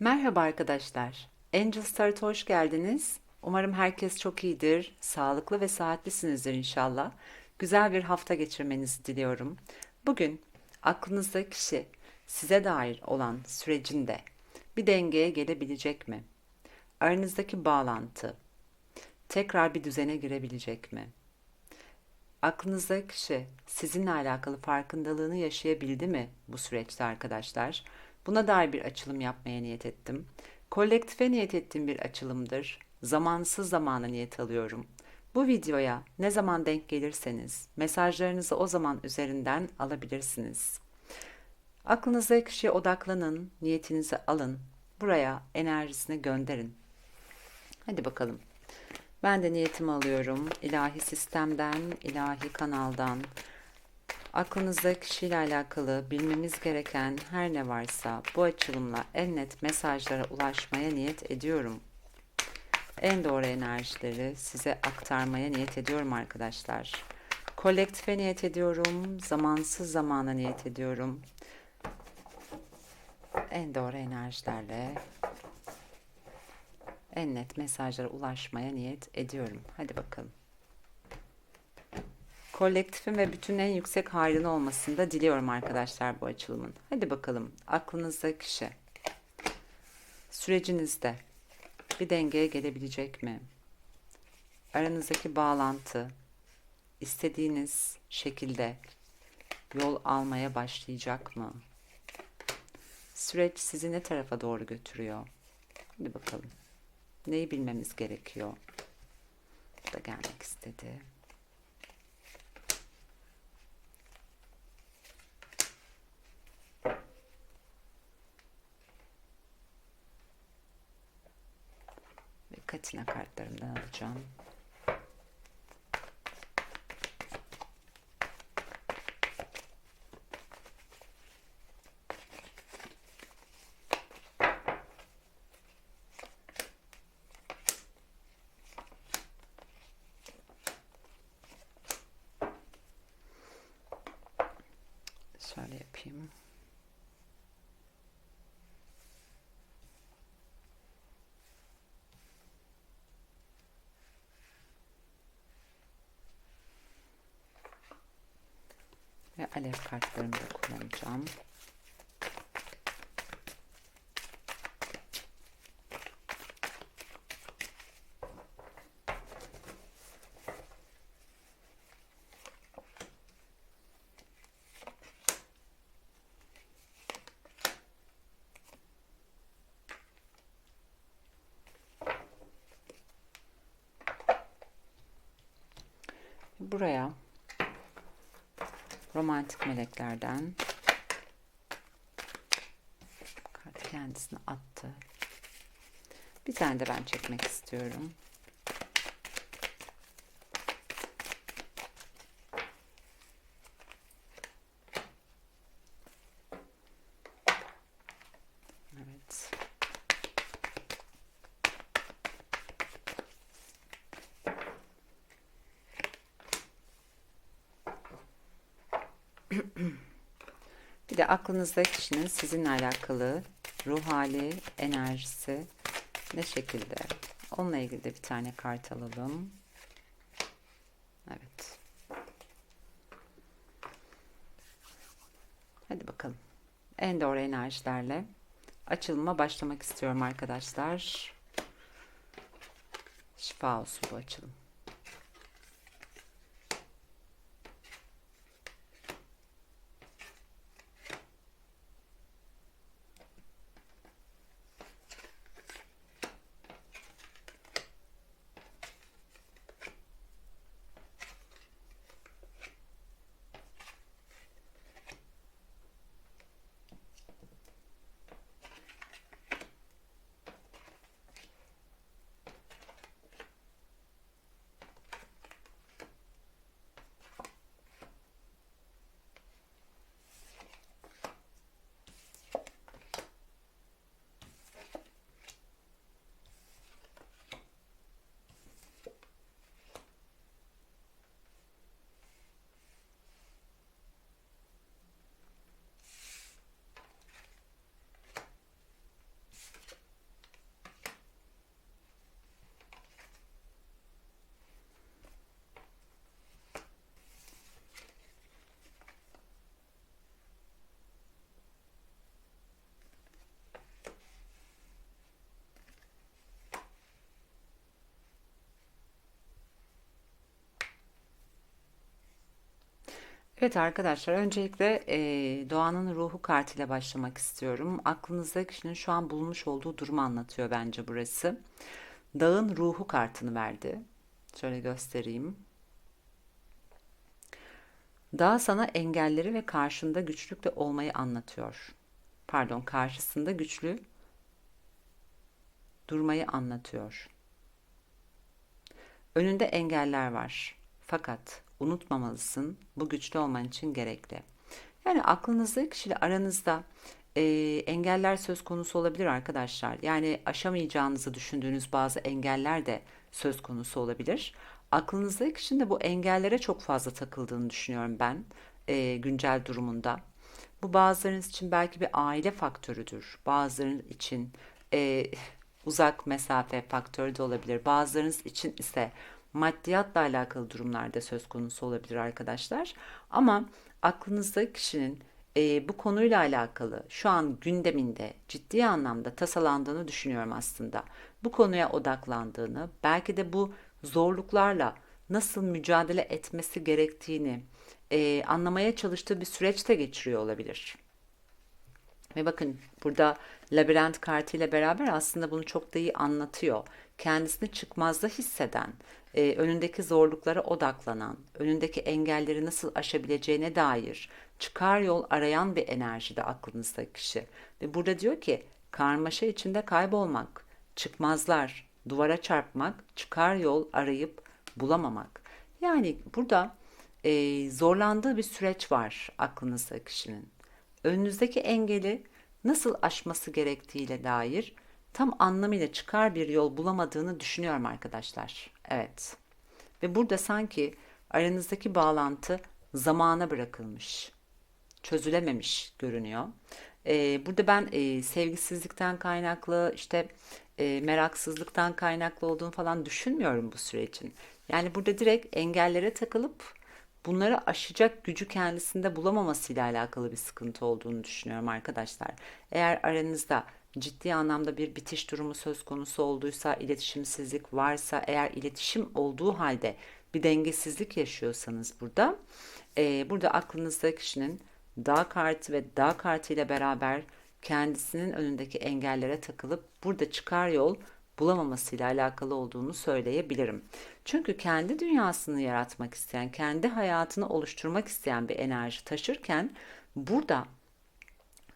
Merhaba arkadaşlar. Angel Start'a hoş geldiniz. Umarım herkes çok iyidir, sağlıklı ve sıhhatlisinizdir inşallah. Güzel bir hafta geçirmenizi diliyorum. Bugün aklınızdaki kişi size dair olan sürecinde bir dengeye gelebilecek mi? Aranızdaki bağlantı tekrar bir düzene girebilecek mi? Aklınızdaki kişi sizinle alakalı farkındalığını yaşayabildi mi bu süreçte arkadaşlar? Buna dair bir açılım yapmaya niyet ettim. Kolektife niyet ettiğim bir açılımdır. Zamansız zamana niyet alıyorum. Bu videoya ne zaman denk gelirseniz mesajlarınızı o zaman üzerinden alabilirsiniz. Aklınızdaki kişiye odaklanın, niyetinizi alın. Buraya enerjisini gönderin. Hadi bakalım. Ben de niyetimi alıyorum. İlahi sistemden, ilahi kanaldan. Aklınızdaki kişiyle alakalı bilmemiz gereken her ne varsa bu açılımla en net mesajlara ulaşmaya niyet ediyorum. En doğru enerjileri size aktarmaya niyet ediyorum arkadaşlar. Kolektife niyet ediyorum. Zamansız zamana niyet ediyorum. En doğru enerjilerle en net mesajlara ulaşmaya niyet ediyorum. Hadi bakalım. Kolektifin ve bütünün en yüksek hayrını olmasını da diliyorum arkadaşlar bu açılımın. Hadi bakalım aklınızdaki kişi sürecinizde bir dengeye gelebilecek mi? Aranızdaki bağlantı istediğiniz şekilde yol almaya başlayacak mı? Süreç sizi ne tarafa doğru götürüyor? Hadi bakalım. Neyi bilmemiz gerekiyor? Bu da gelmek istedi. Katina kartlarımdan alacağım. Şöyle yapayım. Ve alev kartlarımı da kullanacağım. Buraya romantik meleklerden kart kendisini attı. Bir tane de ben çekmek istiyorum. Evet. Bir de aklınızdaki kişinin sizinle alakalı ruh hali, enerjisi ne şekilde? Onunla ilgili de bir tane kart alalım. Evet. Hadi bakalım. En doğru enerjilerle açılıma başlamak istiyorum arkadaşlar. Şifa olsun bu açılım. Evet arkadaşlar, öncelikle eee, doğanın ruhu kartıyla başlamak istiyorum. Aklınızda kişinin şu an bulunmuş olduğu durumu anlatıyor bence burası. Dağın ruhu kartını verdi. Şöyle göstereyim. Dağ sana engelleri ve karşında güçlükle olmayı anlatıyor. Pardon, karşısında güçlü durmayı anlatıyor. Önünde engeller var. Fakat unutmamalısın bu güçlü olman için gerekli. Yani aklınızda kişiyle aranızda e, engeller söz konusu olabilir arkadaşlar. Yani aşamayacağınızı düşündüğünüz bazı engeller de söz konusu olabilir. Aklınızdaki kişinin de bu engellere çok fazla takıldığını düşünüyorum ben e, güncel durumunda. Bu bazılarınız için belki bir aile faktörüdür. Bazılarınız için e, uzak mesafe faktörü de olabilir. Bazılarınız için ise maddiyatla alakalı durumlarda söz konusu olabilir arkadaşlar. Ama aklınızda kişinin e, bu konuyla alakalı şu an gündeminde ciddi anlamda tasalandığını düşünüyorum aslında. Bu konuya odaklandığını, belki de bu zorluklarla nasıl mücadele etmesi gerektiğini e, anlamaya çalıştığı bir süreçte geçiriyor olabilir. Ve bakın burada labirent kartı ile beraber aslında bunu çok da iyi anlatıyor. Kendisini çıkmazda hisseden, e, önündeki zorluklara odaklanan, önündeki engelleri nasıl aşabileceğine dair çıkar yol arayan bir enerjide aklınızdaki kişi. Ve burada diyor ki karmaşa içinde kaybolmak, çıkmazlar, duvara çarpmak, çıkar yol arayıp bulamamak. Yani burada e, zorlandığı bir süreç var aklınızda kişinin. Önünüzdeki engeli nasıl aşması gerektiğiyle dair tam anlamıyla çıkar bir yol bulamadığını düşünüyorum arkadaşlar. Evet. Ve burada sanki aranızdaki bağlantı zamana bırakılmış, çözülememiş görünüyor. Ee, burada ben e, sevgisizlikten kaynaklı, işte e, meraksızlıktan kaynaklı olduğunu falan düşünmüyorum bu sürecin. Yani burada direkt engellere takılıp bunları aşacak gücü kendisinde bulamamasıyla alakalı bir sıkıntı olduğunu düşünüyorum arkadaşlar. Eğer aranızda ciddi anlamda bir bitiş durumu söz konusu olduysa, iletişimsizlik varsa, eğer iletişim olduğu halde bir dengesizlik yaşıyorsanız burada, e, burada aklınızda kişinin dağ kartı ve dağ kartı ile beraber kendisinin önündeki engellere takılıp burada çıkar yol bulamamasıyla alakalı olduğunu söyleyebilirim. Çünkü kendi dünyasını yaratmak isteyen, kendi hayatını oluşturmak isteyen bir enerji taşırken burada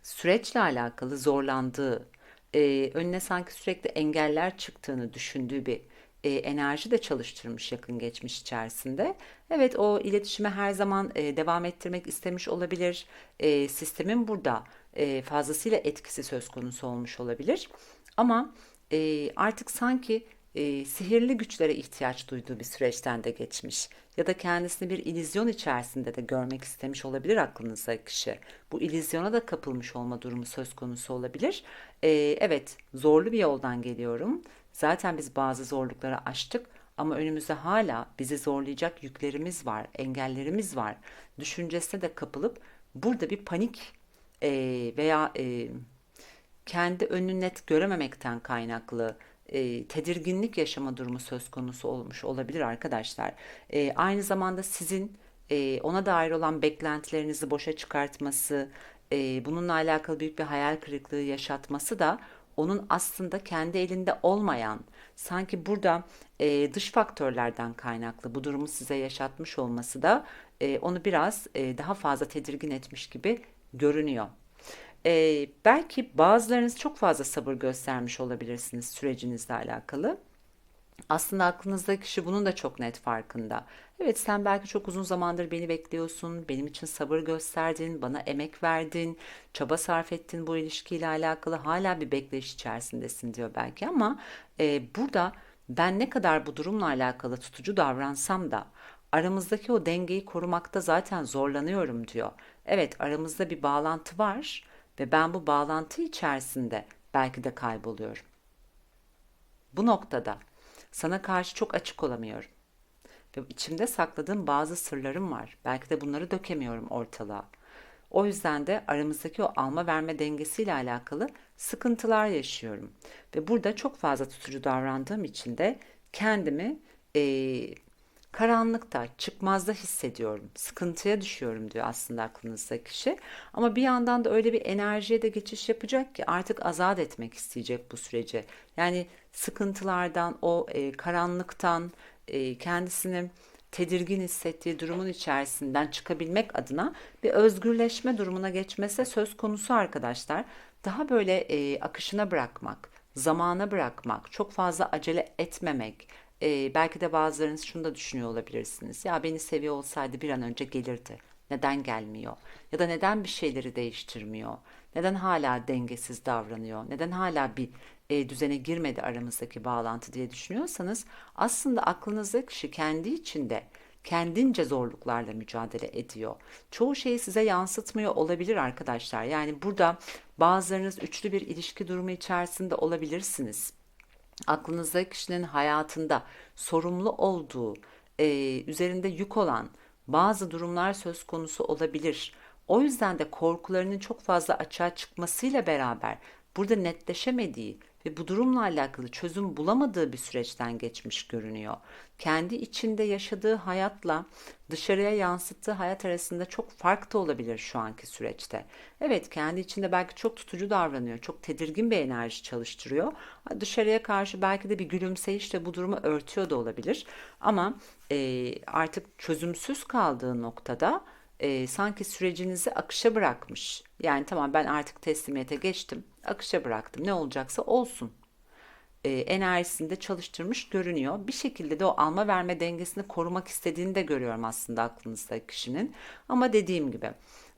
süreçle alakalı zorlandığı, e, önüne sanki sürekli engeller çıktığını düşündüğü bir e, enerji de çalıştırmış yakın geçmiş içerisinde. Evet o iletişime her zaman e, devam ettirmek istemiş olabilir. E, sistemin burada e, fazlasıyla etkisi söz konusu olmuş olabilir. Ama e, artık sanki e, sihirli güçlere ihtiyaç duyduğu bir süreçten de geçmiş. Ya da kendisini bir illüzyon içerisinde de görmek istemiş olabilir aklınızdaki kişi. Bu illüzyona da kapılmış olma durumu söz konusu olabilir. E, evet zorlu bir yoldan geliyorum. Zaten biz bazı zorlukları aştık ama önümüzde hala bizi zorlayacak yüklerimiz var, engellerimiz var. Düşüncesine de kapılıp burada bir panik e, veya e, kendi önünü net görememekten kaynaklı e, tedirginlik yaşama durumu söz konusu olmuş olabilir arkadaşlar. E, aynı zamanda sizin e, ona dair olan beklentilerinizi boşa çıkartması, e, bununla alakalı büyük bir hayal kırıklığı yaşatması da onun aslında kendi elinde olmayan, sanki burada e, dış faktörlerden kaynaklı bu durumu size yaşatmış olması da e, onu biraz e, daha fazla tedirgin etmiş gibi görünüyor. Ee, belki bazılarınız çok fazla sabır göstermiş olabilirsiniz sürecinizle alakalı. Aslında aklınızdaki kişi bunun da çok net farkında. Evet sen belki çok uzun zamandır beni bekliyorsun, benim için sabır gösterdin, bana emek verdin, çaba sarf ettin bu ilişkiyle alakalı hala bir bekleyiş içerisindesin diyor belki ama e, burada ben ne kadar bu durumla alakalı tutucu davransam da aramızdaki o dengeyi korumakta zaten zorlanıyorum diyor. Evet aramızda bir bağlantı var ve ben bu bağlantı içerisinde belki de kayboluyorum. Bu noktada sana karşı çok açık olamıyorum. Ve içimde sakladığım bazı sırlarım var. Belki de bunları dökemiyorum ortalığa. O yüzden de aramızdaki o alma verme dengesiyle alakalı sıkıntılar yaşıyorum. Ve burada çok fazla tutucu davrandığım için de kendimi e, Karanlıkta, çıkmazda hissediyorum, sıkıntıya düşüyorum diyor aslında aklınızdaki kişi. Ama bir yandan da öyle bir enerjiye de geçiş yapacak ki artık azat etmek isteyecek bu süreci. Yani sıkıntılardan, o e, karanlıktan e, kendisini tedirgin hissettiği durumun içerisinden çıkabilmek adına bir özgürleşme durumuna geçmesi söz konusu arkadaşlar. Daha böyle e, akışına bırakmak, zamana bırakmak, çok fazla acele etmemek. E, belki de bazılarınız şunu da düşünüyor olabilirsiniz. Ya beni seviyor olsaydı bir an önce gelirdi. Neden gelmiyor? Ya da neden bir şeyleri değiştirmiyor? Neden hala dengesiz davranıyor? Neden hala bir e, düzene girmedi aramızdaki bağlantı diye düşünüyorsanız aslında aklınızdaki kişi kendi içinde kendince zorluklarla mücadele ediyor. Çoğu şeyi size yansıtmıyor olabilir arkadaşlar. Yani burada bazılarınız üçlü bir ilişki durumu içerisinde olabilirsiniz. Aklınızdaki kişinin hayatında sorumlu olduğu, e, üzerinde yük olan bazı durumlar söz konusu olabilir. O yüzden de korkularının çok fazla açığa çıkmasıyla beraber burada netleşemediği ve bu durumla alakalı çözüm bulamadığı bir süreçten geçmiş görünüyor. Kendi içinde yaşadığı hayatla dışarıya yansıttığı hayat arasında çok fark da olabilir şu anki süreçte. Evet kendi içinde belki çok tutucu davranıyor, çok tedirgin bir enerji çalıştırıyor. Dışarıya karşı belki de bir gülümseyişle bu durumu örtüyor da olabilir. Ama e, artık çözümsüz kaldığı noktada e, sanki sürecinizi akışa bırakmış. Yani tamam ben artık teslimiyete geçtim, akışa bıraktım. Ne olacaksa olsun e, enerjisini de çalıştırmış görünüyor. Bir şekilde de o alma verme dengesini korumak istediğini de görüyorum aslında aklınızda kişinin. Ama dediğim gibi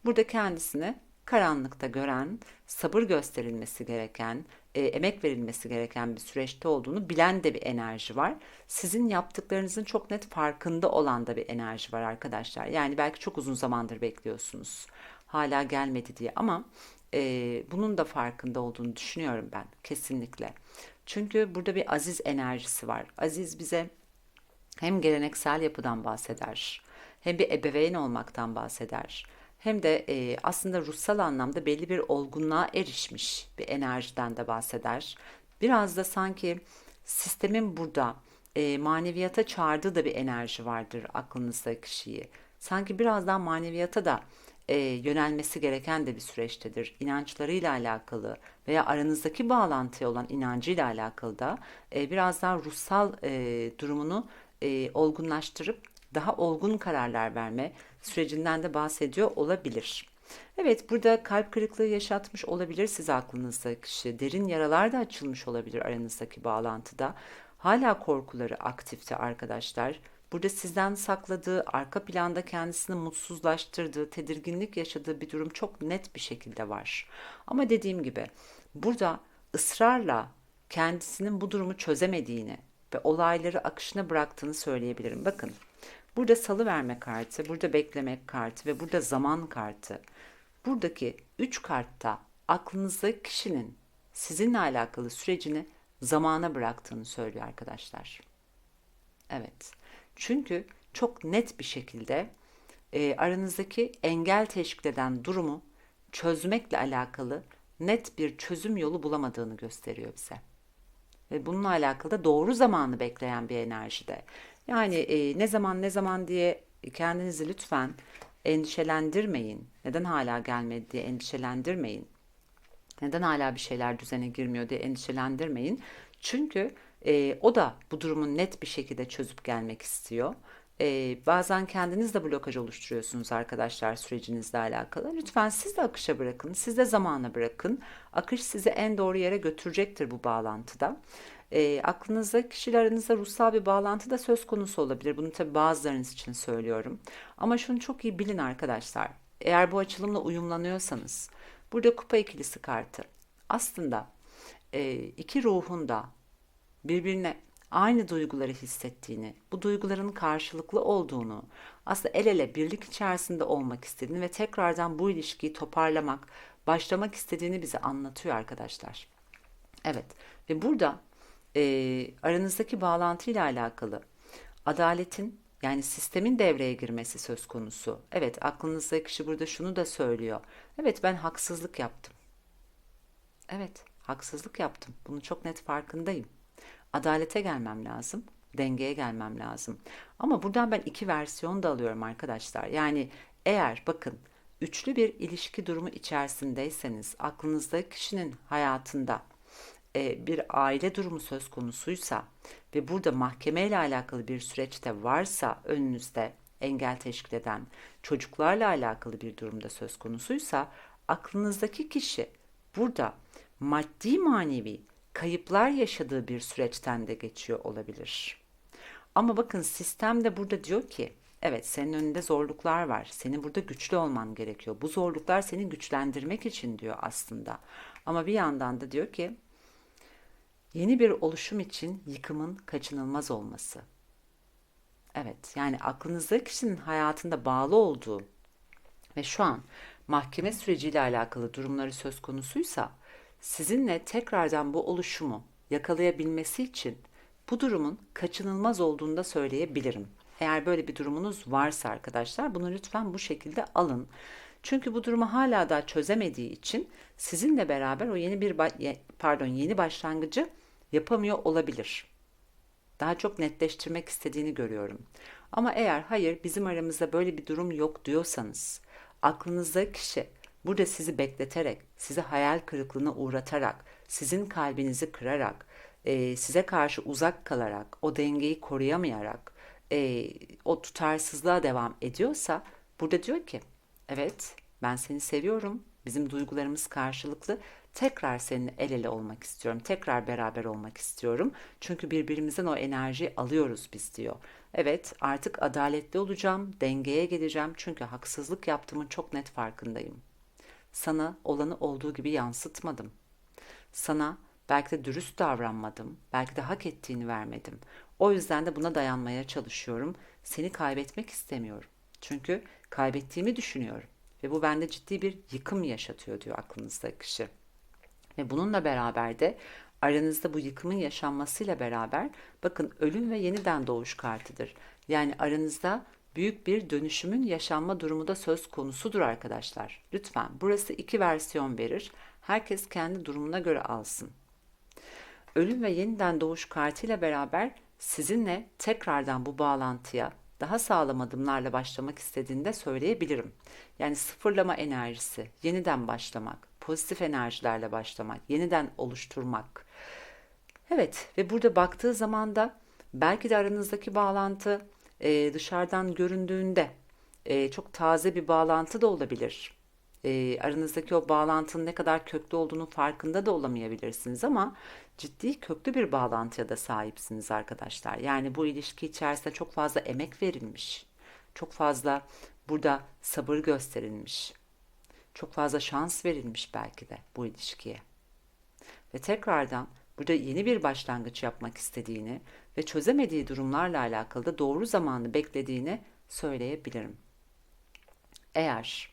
burada kendisini karanlıkta gören, sabır gösterilmesi gereken, e, emek verilmesi gereken bir süreçte olduğunu bilen de bir enerji var. Sizin yaptıklarınızın çok net farkında olan da bir enerji var arkadaşlar. Yani belki çok uzun zamandır bekliyorsunuz. Hala gelmedi diye ama e, bunun da farkında olduğunu düşünüyorum ben kesinlikle. Çünkü burada bir aziz enerjisi var. Aziz bize hem geleneksel yapıdan bahseder, hem bir ebeveyn olmaktan bahseder hem de e, aslında ruhsal anlamda belli bir olgunluğa erişmiş bir enerjiden de bahseder. Biraz da sanki sistemin burada e, maneviyata çağırdığı da bir enerji vardır aklınızda kişiyi. Sanki birazdan maneviyata da e, yönelmesi gereken de bir süreçtedir. İnançlarıyla alakalı veya aranızdaki bağlantıya olan inancıyla alakalı da e, biraz daha ruhsal e, durumunu e, olgunlaştırıp daha olgun kararlar verme sürecinden de bahsediyor olabilir. Evet burada kalp kırıklığı yaşatmış olabilir size aklınızda kişi. Derin yaralar da açılmış olabilir aranızdaki bağlantıda. Hala korkuları aktifte arkadaşlar. Burada sizden sakladığı, arka planda kendisini mutsuzlaştırdığı, tedirginlik yaşadığı bir durum çok net bir şekilde var. Ama dediğim gibi burada ısrarla kendisinin bu durumu çözemediğini ve olayları akışına bıraktığını söyleyebilirim. Bakın burada salı verme kartı, burada beklemek kartı ve burada zaman kartı. Buradaki üç kartta aklınızdaki kişinin sizinle alakalı sürecini zamana bıraktığını söylüyor arkadaşlar. Evet. Çünkü çok net bir şekilde e, aranızdaki engel teşkil eden durumu çözmekle alakalı net bir çözüm yolu bulamadığını gösteriyor bize. Ve bununla alakalı da doğru zamanı bekleyen bir enerjide. Yani e, ne zaman ne zaman diye kendinizi lütfen endişelendirmeyin. Neden hala gelmedi diye endişelendirmeyin. Neden hala bir şeyler düzene girmiyor diye endişelendirmeyin. Çünkü e, o da bu durumu net bir şekilde çözüp gelmek istiyor. E, bazen kendiniz de blokaj oluşturuyorsunuz arkadaşlar sürecinizle alakalı. Lütfen siz de akışa bırakın, siz de zamana bırakın. Akış sizi en doğru yere götürecektir bu bağlantıda. E, aklınızda kişilerinizle ruhsal bir bağlantı da söz konusu olabilir. Bunu tabi bazılarınız için söylüyorum. Ama şunu çok iyi bilin arkadaşlar. Eğer bu açılımla uyumlanıyorsanız, burada kupa ikilisi kartı aslında e, iki ruhun da birbirine aynı duyguları hissettiğini, bu duyguların karşılıklı olduğunu, aslında el ele birlik içerisinde olmak istediğini ve tekrardan bu ilişkiyi toparlamak, başlamak istediğini bize anlatıyor arkadaşlar. Evet ve burada e, aranızdaki bağlantıyla alakalı adaletin yani sistemin devreye girmesi söz konusu. Evet aklınızdaki kişi burada şunu da söylüyor. Evet ben haksızlık yaptım. Evet haksızlık yaptım. Bunu çok net farkındayım. Adalete gelmem lazım. Dengeye gelmem lazım. Ama buradan ben iki versiyon da alıyorum arkadaşlar. Yani eğer bakın üçlü bir ilişki durumu içerisindeyseniz aklınızdaki kişinin hayatında e, bir aile durumu söz konusuysa ve burada mahkeme ile alakalı bir süreçte varsa önünüzde engel teşkil eden çocuklarla alakalı bir durumda söz konusuysa aklınızdaki kişi burada maddi manevi kayıplar yaşadığı bir süreçten de geçiyor olabilir. Ama bakın sistem de burada diyor ki evet senin önünde zorluklar var. Senin burada güçlü olman gerekiyor. Bu zorluklar seni güçlendirmek için diyor aslında. Ama bir yandan da diyor ki yeni bir oluşum için yıkımın kaçınılmaz olması. Evet, yani aklınızdaki kişinin hayatında bağlı olduğu ve şu an mahkeme süreciyle alakalı durumları söz konusuysa sizinle tekrardan bu oluşumu yakalayabilmesi için bu durumun kaçınılmaz olduğunu da söyleyebilirim. Eğer böyle bir durumunuz varsa arkadaşlar bunu lütfen bu şekilde alın. Çünkü bu durumu hala daha çözemediği için sizinle beraber o yeni bir pardon yeni başlangıcı yapamıyor olabilir. Daha çok netleştirmek istediğini görüyorum. Ama eğer hayır bizim aramızda böyle bir durum yok diyorsanız aklınızdaki kişi burada sizi bekleterek, sizi hayal kırıklığına uğratarak, sizin kalbinizi kırarak, e, size karşı uzak kalarak, o dengeyi koruyamayarak, e, o tutarsızlığa devam ediyorsa burada diyor ki evet ben seni seviyorum, bizim duygularımız karşılıklı tekrar seninle el ele olmak istiyorum. Tekrar beraber olmak istiyorum. Çünkü birbirimizden o enerjiyi alıyoruz biz diyor. Evet artık adaletli olacağım, dengeye geleceğim. Çünkü haksızlık yaptığımın çok net farkındayım. Sana olanı olduğu gibi yansıtmadım. Sana belki de dürüst davranmadım. Belki de hak ettiğini vermedim. O yüzden de buna dayanmaya çalışıyorum. Seni kaybetmek istemiyorum. Çünkü kaybettiğimi düşünüyorum. Ve bu bende ciddi bir yıkım yaşatıyor diyor aklınızdaki kişi. Ve bununla beraber de aranızda bu yıkımın yaşanmasıyla beraber bakın ölüm ve yeniden doğuş kartıdır. Yani aranızda büyük bir dönüşümün yaşanma durumu da söz konusudur arkadaşlar. Lütfen burası iki versiyon verir. Herkes kendi durumuna göre alsın. Ölüm ve yeniden doğuş kartıyla beraber sizinle tekrardan bu bağlantıya daha sağlam adımlarla başlamak istediğinde söyleyebilirim. Yani sıfırlama enerjisi, yeniden başlamak, pozitif enerjilerle başlamak, yeniden oluşturmak. Evet ve burada baktığı zaman da belki de aranızdaki bağlantı e, dışarıdan göründüğünde e, çok taze bir bağlantı da olabilir. E, aranızdaki o bağlantının ne kadar köklü olduğunu farkında da olamayabilirsiniz ama ciddi köklü bir bağlantıya da sahipsiniz arkadaşlar. Yani bu ilişki içerisinde çok fazla emek verilmiş. Çok fazla burada sabır gösterilmiş. Çok fazla şans verilmiş belki de bu ilişkiye. Ve tekrardan burada yeni bir başlangıç yapmak istediğini ve çözemediği durumlarla alakalı da doğru zamanı beklediğini söyleyebilirim. Eğer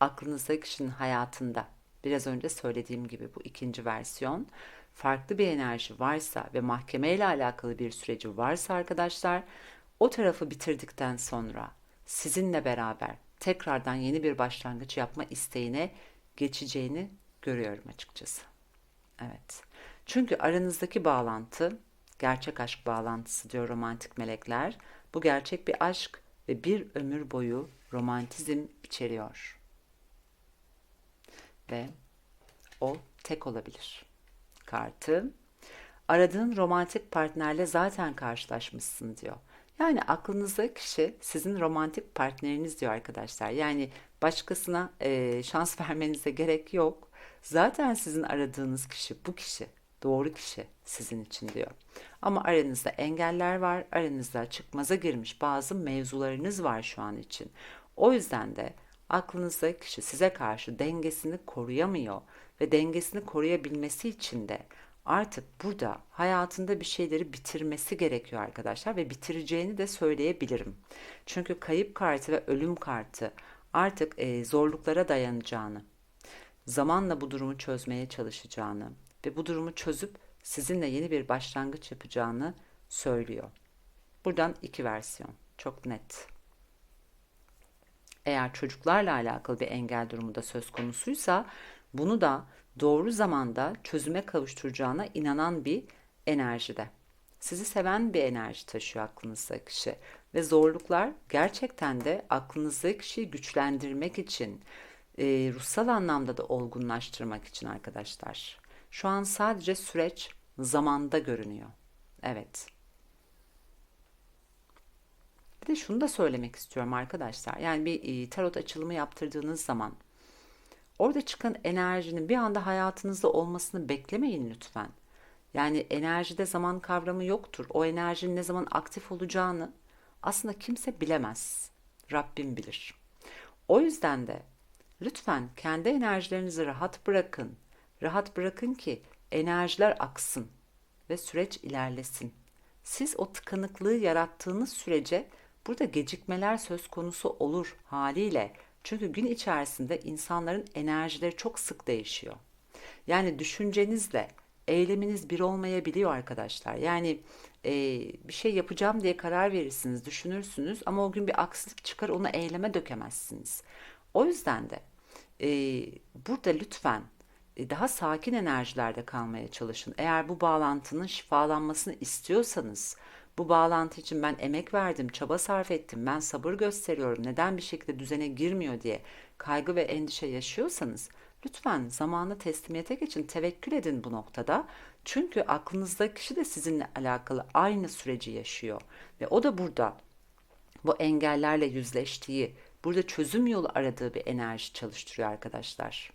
aklınızdaki kişinin hayatında biraz önce söylediğim gibi bu ikinci versiyon farklı bir enerji varsa ve mahkeme ile alakalı bir süreci varsa arkadaşlar o tarafı bitirdikten sonra sizinle beraber tekrardan yeni bir başlangıç yapma isteğine geçeceğini görüyorum açıkçası. Evet. Çünkü aranızdaki bağlantı gerçek aşk bağlantısı diyor romantik melekler. Bu gerçek bir aşk ve bir ömür boyu romantizm içeriyor. Ve o tek olabilir. Kartı aradığın romantik partnerle zaten karşılaşmışsın diyor. Yani aklınızdaki kişi sizin romantik partneriniz diyor arkadaşlar. Yani başkasına e, şans vermenize gerek yok. Zaten sizin aradığınız kişi bu kişi. Doğru kişi sizin için diyor. Ama aranızda engeller var. Aranızda çıkmaza girmiş bazı mevzularınız var şu an için. O yüzden de aklınızdaki kişi size karşı dengesini koruyamıyor ve dengesini koruyabilmesi için de artık burada hayatında bir şeyleri bitirmesi gerekiyor arkadaşlar ve bitireceğini de söyleyebilirim. Çünkü kayıp kartı ve ölüm kartı artık e, zorluklara dayanacağını, zamanla bu durumu çözmeye çalışacağını ve bu durumu çözüp sizinle yeni bir başlangıç yapacağını söylüyor. Buradan iki versiyon. Çok net. Eğer çocuklarla alakalı bir engel durumu da söz konusuysa bunu da doğru zamanda çözüme kavuşturacağına inanan bir enerjide. sizi seven bir enerji taşıyor aklınızdaki kişi. Ve zorluklar gerçekten de aklınızdaki kişiyi güçlendirmek için, e, ruhsal anlamda da olgunlaştırmak için arkadaşlar. Şu an sadece süreç zamanda görünüyor. Evet. Bir de şunu da söylemek istiyorum arkadaşlar. Yani bir e, tarot açılımı yaptırdığınız zaman orada çıkan enerjinin bir anda hayatınızda olmasını beklemeyin lütfen. Yani enerjide zaman kavramı yoktur. O enerjinin ne zaman aktif olacağını aslında kimse bilemez. Rabbim bilir. O yüzden de lütfen kendi enerjilerinizi rahat bırakın. Rahat bırakın ki enerjiler aksın ve süreç ilerlesin. Siz o tıkanıklığı yarattığınız sürece burada gecikmeler söz konusu olur haliyle. Çünkü gün içerisinde insanların enerjileri çok sık değişiyor. Yani düşüncenizle eyleminiz bir olmayabiliyor arkadaşlar. Yani e, bir şey yapacağım diye karar verirsiniz, düşünürsünüz ama o gün bir aksilik çıkar onu eyleme dökemezsiniz. O yüzden de e, burada lütfen e, daha sakin enerjilerde kalmaya çalışın. Eğer bu bağlantının şifalanmasını istiyorsanız, bu bağlantı için ben emek verdim, çaba sarf ettim, ben sabır gösteriyorum, neden bir şekilde düzene girmiyor diye kaygı ve endişe yaşıyorsanız, lütfen zamanı teslimiyete geçin, tevekkül edin bu noktada. Çünkü aklınızdaki kişi de sizinle alakalı aynı süreci yaşıyor ve o da burada bu engellerle yüzleştiği, burada çözüm yolu aradığı bir enerji çalıştırıyor arkadaşlar.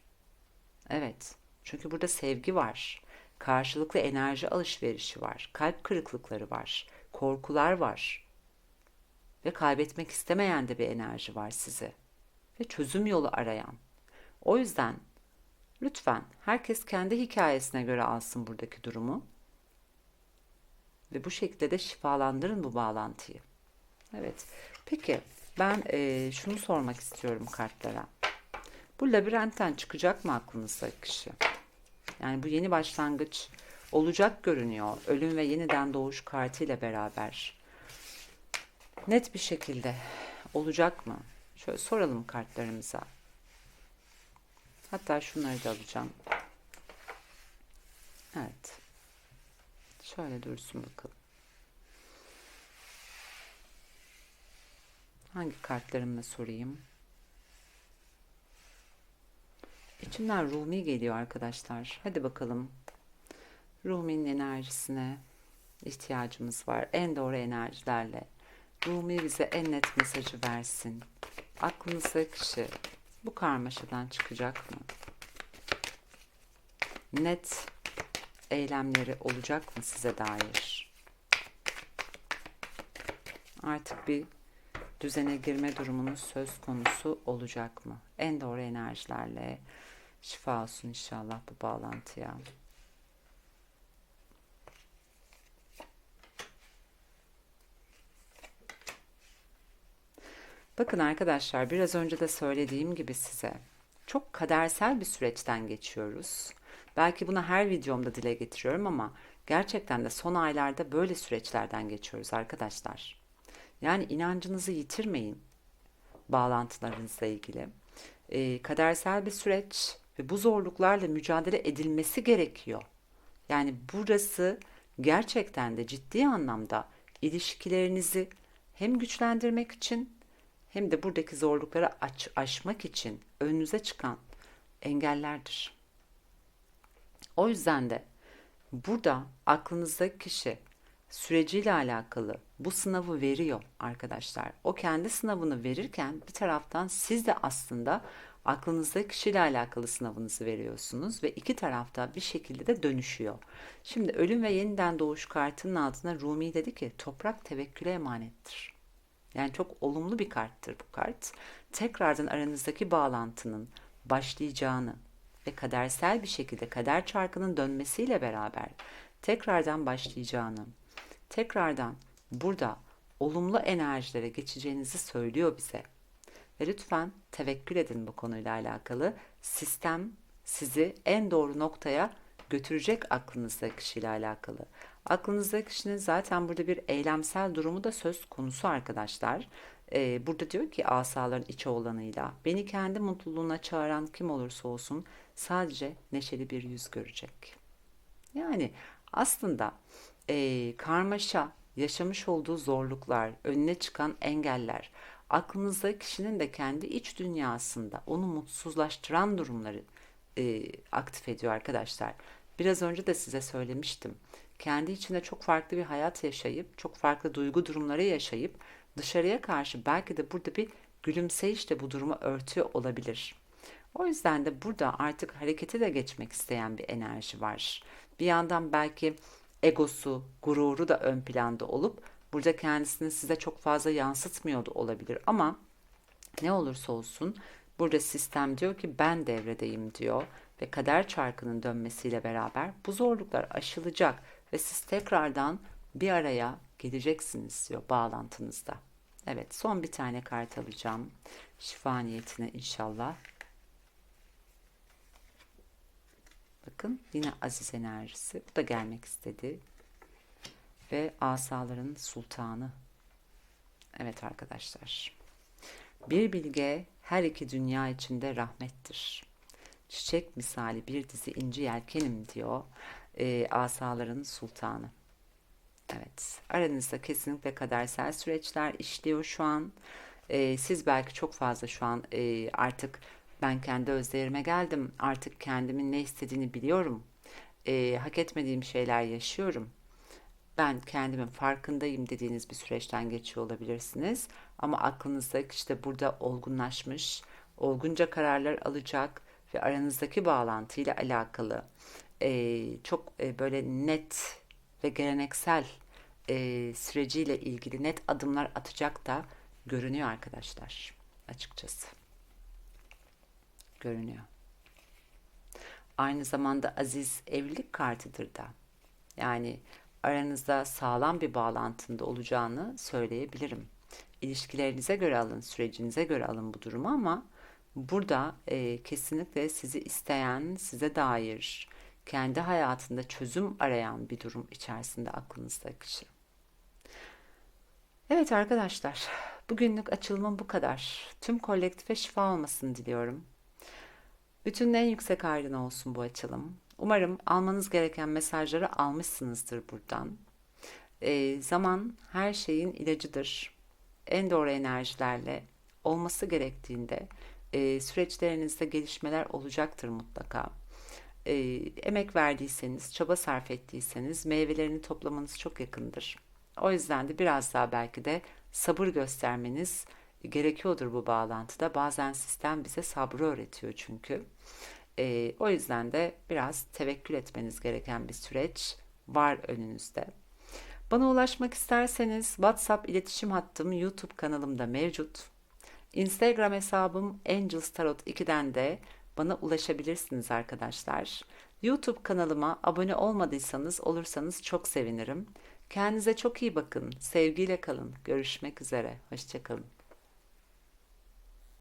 Evet. Çünkü burada sevgi var. Karşılıklı enerji alışverişi var. Kalp kırıklıkları var. Korkular var. Ve kaybetmek istemeyen de bir enerji var size. Ve çözüm yolu arayan. O yüzden lütfen herkes kendi hikayesine göre alsın buradaki durumu. Ve bu şekilde de şifalandırın bu bağlantıyı. Evet. Peki ben e, şunu sormak istiyorum kartlara. Bu labirentten çıkacak mı aklınızdaki kişi? Yani bu yeni başlangıç olacak görünüyor. Ölüm ve yeniden doğuş kartıyla beraber. Net bir şekilde olacak mı? Şöyle soralım kartlarımıza. Hatta şunları da alacağım. Evet. Şöyle dursun bakalım. Hangi kartlarımla sorayım? İçimden Rumi geliyor arkadaşlar. Hadi bakalım. Rumi'nin enerjisine ihtiyacımız var. En doğru enerjilerle. Rumi bize en net mesajı versin. Aklınızdaki kişi bu karmaşadan çıkacak mı? Net eylemleri olacak mı size dair? Artık bir düzene girme durumunuz söz konusu olacak mı? En doğru enerjilerle şifa olsun inşallah bu bağlantıya. Bakın arkadaşlar biraz önce de söylediğim gibi size çok kadersel bir süreçten geçiyoruz. Belki bunu her videomda dile getiriyorum ama gerçekten de son aylarda böyle süreçlerden geçiyoruz arkadaşlar. Yani inancınızı yitirmeyin bağlantılarınızla ilgili. E, kadersel bir süreç ve bu zorluklarla mücadele edilmesi gerekiyor. Yani burası gerçekten de ciddi anlamda ilişkilerinizi hem güçlendirmek için hem de buradaki zorlukları aç, aşmak için önünüze çıkan engellerdir. O yüzden de burada aklınızdaki kişi süreciyle alakalı bu sınavı veriyor arkadaşlar. O kendi sınavını verirken bir taraftan siz de aslında aklınızdaki kişiyle alakalı sınavınızı veriyorsunuz ve iki tarafta bir şekilde de dönüşüyor. Şimdi ölüm ve yeniden doğuş kartının altına Rumi dedi ki toprak tevekküle emanettir. Yani çok olumlu bir karttır bu kart. Tekrardan aranızdaki bağlantının başlayacağını ve kadersel bir şekilde kader çarkının dönmesiyle beraber tekrardan başlayacağını, tekrardan burada olumlu enerjilere geçeceğinizi söylüyor bize. Ve lütfen tevekkül edin bu konuyla alakalı. Sistem sizi en doğru noktaya götürecek aklınızdaki kişiyle alakalı. Aklınızdaki kişinin zaten burada bir eylemsel durumu da söz konusu arkadaşlar. Ee, burada diyor ki asaların içi olanıyla beni kendi mutluluğuna çağıran kim olursa olsun sadece neşeli bir yüz görecek. Yani aslında e, karmaşa, yaşamış olduğu zorluklar, önüne çıkan engeller, aklınızda kişinin de kendi iç dünyasında onu mutsuzlaştıran durumları e, aktif ediyor arkadaşlar. Biraz önce de size söylemiştim. Kendi içinde çok farklı bir hayat yaşayıp, çok farklı duygu durumları yaşayıp dışarıya karşı belki de burada bir gülümseyiş de bu durumu örtüyor olabilir. O yüzden de burada artık harekete de geçmek isteyen bir enerji var. Bir yandan belki egosu, gururu da ön planda olup burada kendisini size çok fazla yansıtmıyordu olabilir ama ne olursa olsun burada sistem diyor ki ben devredeyim diyor ve kader çarkının dönmesiyle beraber bu zorluklar aşılacak ve siz tekrardan bir araya geleceksiniz diyor bağlantınızda. Evet son bir tane kart alacağım. Şifa niyetine inşallah. Bakın yine aziz enerjisi. Bu da gelmek istedi. Ve asaların sultanı. Evet arkadaşlar. Bir bilge her iki dünya içinde rahmettir. Çiçek misali bir dizi inci yelkenim diyor. E, asaların sultanı. Evet, aranızda kesinlikle kadersel süreçler işliyor şu an. Ee, siz belki çok fazla şu an e, artık ben kendi özlerime geldim. Artık kendimin ne istediğini biliyorum. Ee, hak etmediğim şeyler yaşıyorum. Ben kendimin farkındayım dediğiniz bir süreçten geçiyor olabilirsiniz. Ama aklınızda işte burada olgunlaşmış, olgunca kararlar alacak ve aranızdaki bağlantıyla alakalı e, çok e, böyle net ve geleneksel e, süreciyle ilgili net adımlar atacak da görünüyor arkadaşlar açıkçası. Görünüyor. Aynı zamanda aziz evlilik kartıdır da. Yani aranızda sağlam bir bağlantında olacağını söyleyebilirim. İlişkilerinize göre alın, sürecinize göre alın bu durumu ama burada e, kesinlikle sizi isteyen, size dair kendi hayatında çözüm arayan bir durum içerisinde aklınızda kişi. Evet arkadaşlar, bugünlük açılımım bu kadar. Tüm kolektife şifa olmasını diliyorum. Bütün en yüksek aydın olsun bu açılım. Umarım almanız gereken mesajları almışsınızdır buradan. E, zaman her şeyin ilacıdır. En doğru enerjilerle olması gerektiğinde e, süreçlerinizde gelişmeler olacaktır mutlaka. E, emek verdiyseniz, çaba sarf ettiyseniz meyvelerini toplamanız çok yakındır. O yüzden de biraz daha belki de sabır göstermeniz gerekiyordur bu bağlantıda. Bazen sistem bize sabrı öğretiyor çünkü. E, o yüzden de biraz tevekkül etmeniz gereken bir süreç var önünüzde. Bana ulaşmak isterseniz WhatsApp iletişim hattım YouTube kanalımda mevcut. Instagram hesabım Angels Tarot 2'den de bana ulaşabilirsiniz arkadaşlar. YouTube kanalıma abone olmadıysanız olursanız çok sevinirim. Kendinize çok iyi bakın. Sevgiyle kalın. Görüşmek üzere. Hoşçakalın.